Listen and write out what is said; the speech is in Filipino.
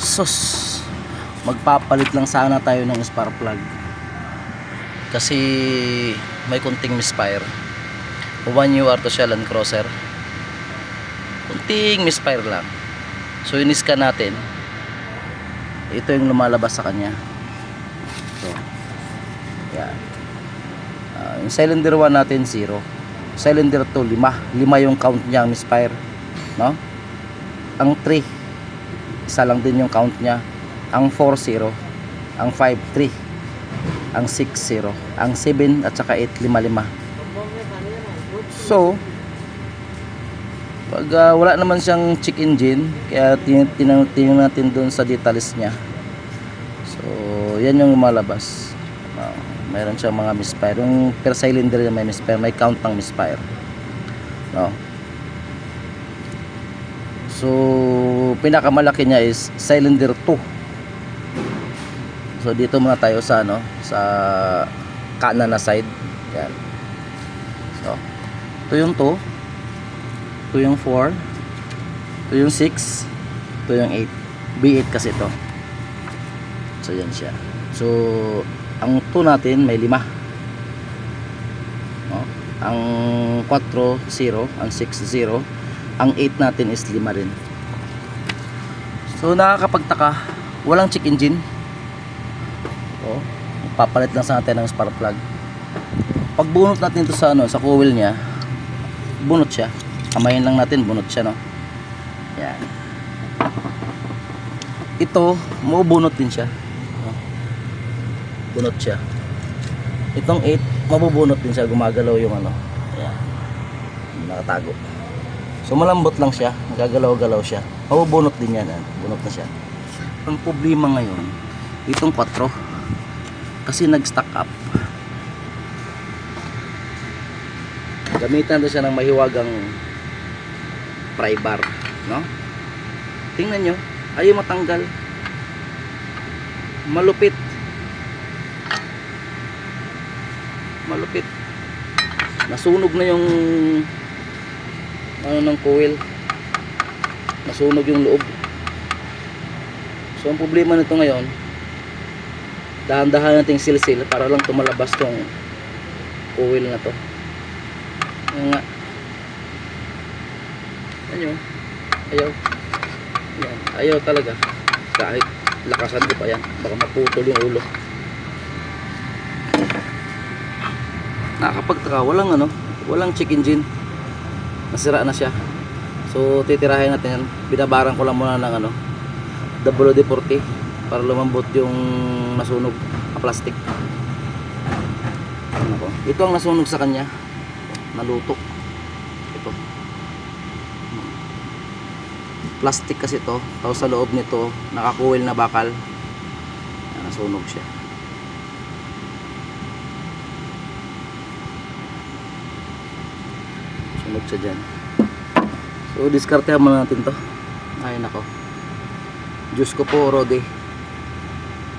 sus. Magpapalit lang sana tayo ng spark plug. Kasi may kunting misfire. 1 UR to siya Land Cruiser kunting misfire lang. So iniskan natin. Ito yung lumalabas sa kanya. So yan Ah, yung cylinder 1 natin 0 cylinder 2 5 5 yung count niya misfire. No? Ang 3 isa lang din yung count niya. Ang 4 0 ang 5 3 ang 6 0 ang 7 at saka 8 5 5 so pag ah, wala naman siyang check engine kaya tin- tinang tingnan natin doon sa details niya. So yan yung lumalabas. Ah, mayroon siyang mga misfire. Yung per cylinder yung may misfire may count ng misfire. No so pinakamalaki niya is cylinder 2 so dito muna tayo sa ano sa kanan na side. Yan. So ito yung 2 ito yung 4 ito yung 6 ito yung 8 B8 kasi ito. So yan siya. So ang 2 natin may 5 no? ang 4 0 ang 6 0 ang 8 natin is 5 rin. So nakakapagtaka. Walang check engine. Oh, papalit lang sa natin ng spark plug. Pag bunot natin ito sa ano sa coil niya bunot siya. Kamayin lang natin bunot siya no? Yan. Ito mabubunot din siya. No? bunot siya. Itong 8 mabubunot din siya. Gumagalaw yung ano yan. Nakatago so malambot lang siya. Nagagalaw-galaw siya. Mabubunot din yan ah. bunot na siya. Ang problema ngayon itong 4 kasi nag-stack up. Gamitan na siya ng mahiwagang pry bar no? Tingnan nyo. Ayaw matanggal. Malupit. Malupit. Nasunog na yung ano ng coil nasunog yung loob. So ang problema nito ngayon dahan-dahan nating silsil para lang tumalabas tong coil na to. Yan nga. Ano ayaw. Yan ayaw talaga. Kahit lakasan ko pa yan baka maputol yung ulo. Nakakapagtaka. Walang ano walang check engine nasira na siya. So titirahin natin. Yan binabaran ko lang muna ng ano WD-40 para lumambot yung nasunog na plastic. Ano ko? ito ang nasunog sa kanya. Naluto. Ito. Plastic kasi to. Tapos sa loob nito nakakuwil na bakal. Nasunog siya sunog siya dyan. So diskartehan muna natin to. Ay nako. Diyos ko po Rode